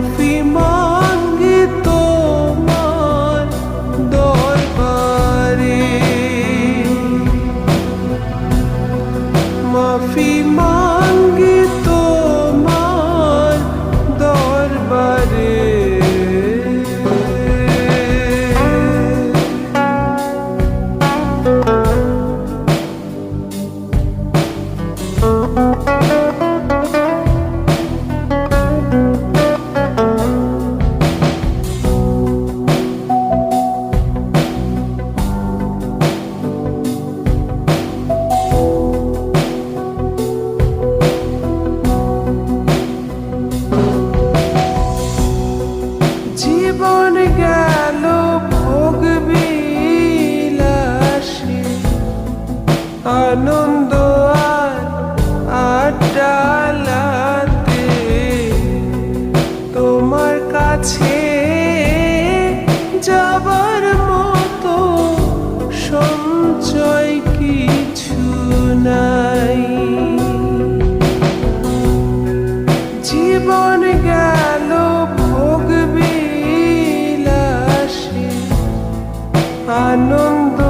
মাফি মাঙ্গি তোমার দরবারে। মাফি কাছে যাবার মতো সঞ্চয় কিছু নাই। জীবন গেল ভোগ বিলাসে আনন্দ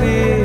ready.